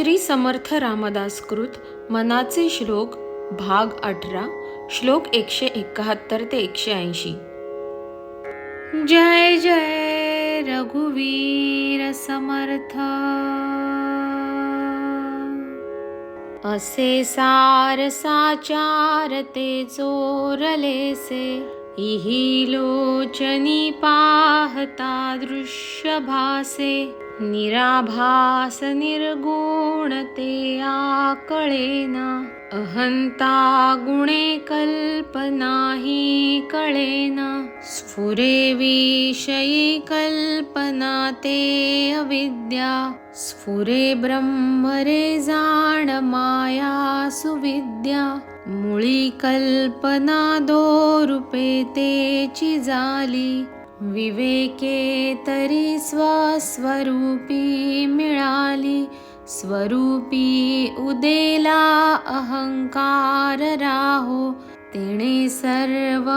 श्री समर्थ रामदास कृत मनाचे श्लोक भाग अठरा श्लोक एकशे एकाहत्तर ते एकशे ऐंशी. जय जय रघुवीर समर्थ. असे सार साचार ते चोरलेसे इही लोचनी पाहता दृश्य भासे. निराभास निर्गुण ते आकळेना. अहंता गुणे कल्पनाही कळेना. स्फुरे विषयी कल्पना ते अविद्या. स्फुरे ब्रह्म रे जाण माया सुविद्या. मुळी कल्पना दोरुपे तेची झाली विवेके तरी स्वस्वरूपी मिळाली स्वरूपी उदेला अहंकार राहो तेणे सर्व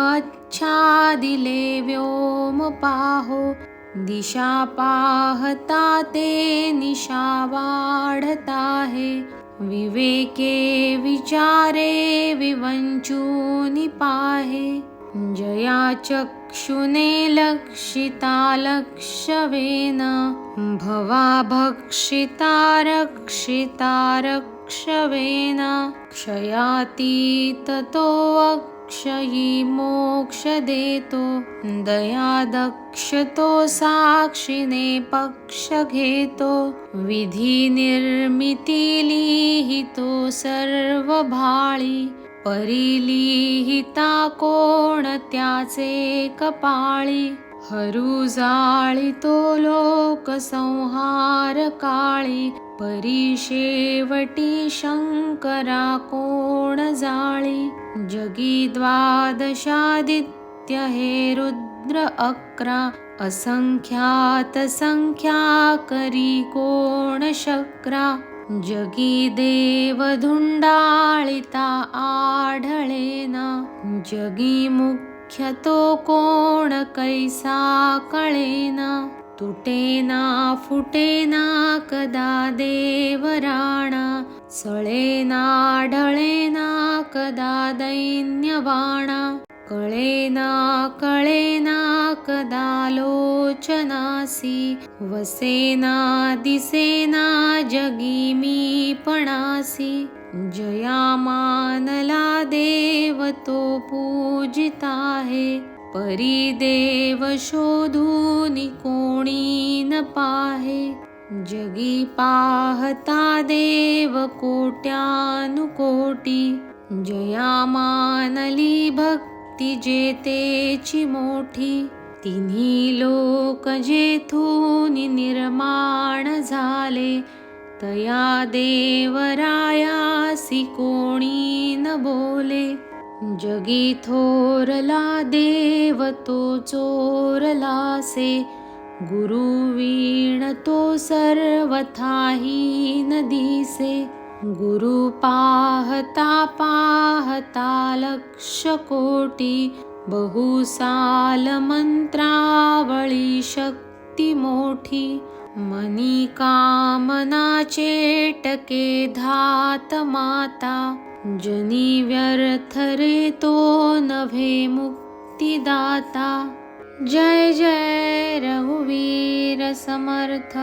दिले व्योम पाहो दिशा पाहता ते निशा वाढता है विवेके विचारे पाहे जया चक्षुने लक्षिता लक्षवेन। भवा भक्षिता रक्षिता रक्षवेन। रक्षवेण क्षयातीततोऽक्षयी मोक्षदेतो दया दक्षतो साक्षिणे पक्षघेतो विधिनिर्मितिलीहितो सर्वभाळि। परिलिहिता कोण त्याचे कपाळी? हरू जाळितो लोक संहार काळी. परिशेवटी शंकरा कोण जाळी? जगी द्वादशादित्य हे रुद्र अकरा. असंख्यात संख्या करी कोण शक्रा? जगी देव धुंडाळिता आढळेना. जगी मुख्य तो कोण कैसा कळेना. तुटेना फुटेना कदा देवराणा. सळेना ढळेना कदा दैन्यवाणा कळेना कळेना कदा लोचनासी. वसेना दिसेना जगी मी पणासी जया मानला देव तो पूजिता है परी देव शोधून कोणी न पाहे. जगी पाहता देव कोट्यानुकोटी जया मानली भक्ती जेतेची मोठी. तिन्ही लोक जेथून निर्माण झाले तया देवरायासी कोणी न बोले जगी थोरला देव तो चोरलासे गुरुवीण तो सर्वथाही न दिसे गुरु पाहता पाहता लक्ष कोटी बहुसालमन्त्रावळी शक्तिमोठी मोठी मणिकामना चेटके धात माता व्यर्थ ऋतो नभे मुक्तिदाता जय जय रघुवीर समर्थ।